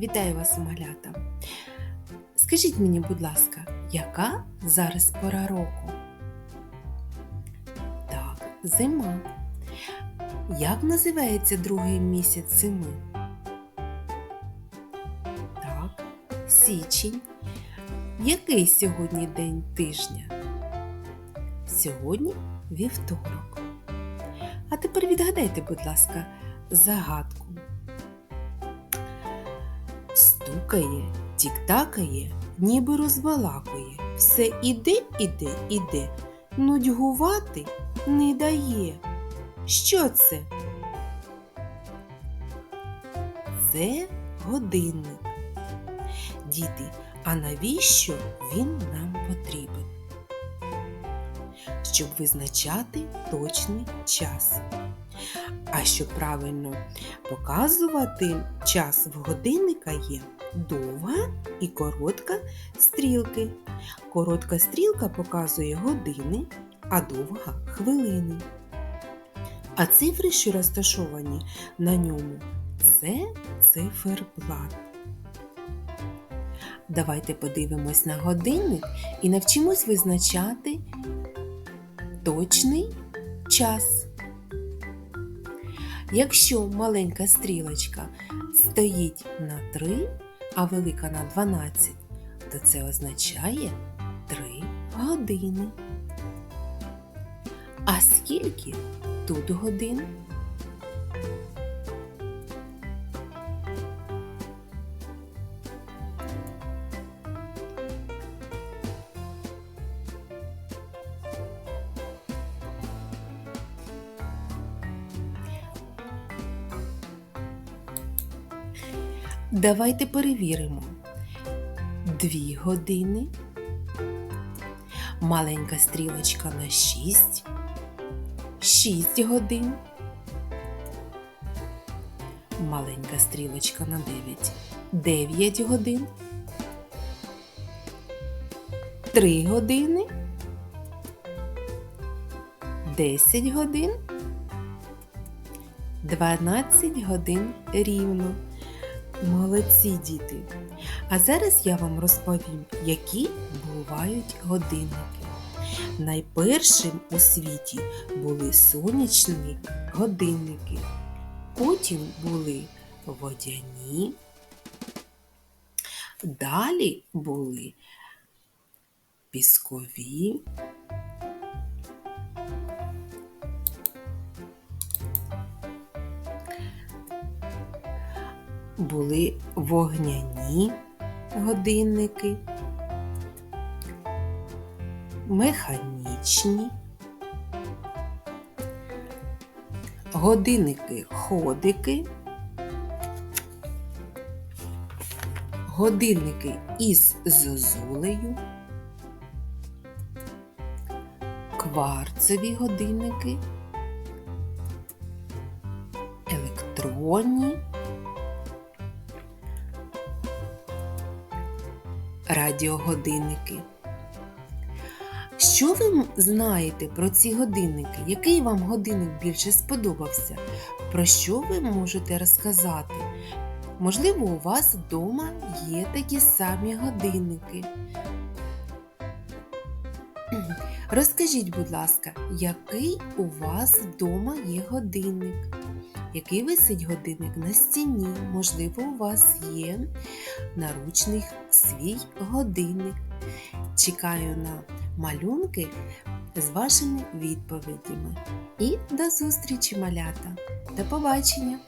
Вітаю вас, малята! Скажіть мені, будь ласка, яка зараз пора року? Так, зима. Як називається другий місяць зими? Так, січень. Який сьогодні день тижня? Сьогодні вівторок. А тепер відгадайте, будь ласка, загадку. Стукає, тіктакає, ніби розбалакує. Все іде, іде, іде, нудьгувати не дає. Що це? Це годинник. Діти, а навіщо він нам потрібен? Щоб визначати точний час. А щоб правильно показувати час в годинника є довга і коротка стрілки. Коротка стрілка показує години, а довга хвилини. А цифри, що розташовані на ньому, це циферблат. Давайте подивимось на годинник і навчимось визначати точний час. Якщо маленька стрілочка стоїть на 3, а велика на 12, то це означає 3 години. А скільки тут годин? Давайте перевіримо. Дві години. Маленька стрілочка на 6. 6 годин. Маленька стрілочка на 9. 9 годин. 3 години. 10 годин. 12 годин рівно. Молодці діти! А зараз я вам розповім, які бувають годинники. Найпершим у світі були сонячні годинники, потім були водяні, далі були піскові. Були вогняні годинники, механічні, годинники-ходики, годинники із зозулею, кварцеві годинники, електронні. Радіогодинники. Що ви знаєте про ці годинники? Який вам годинник більше сподобався? Про що ви можете розказати? Можливо, у вас вдома є такі самі годинники. Розкажіть, будь ласка, який у вас вдома є годинник? Який висить годинник на стіні? Можливо, у вас є наручний свій годинник. Чекаю на малюнки з вашими відповідями. І до зустрічі, малята! До побачення!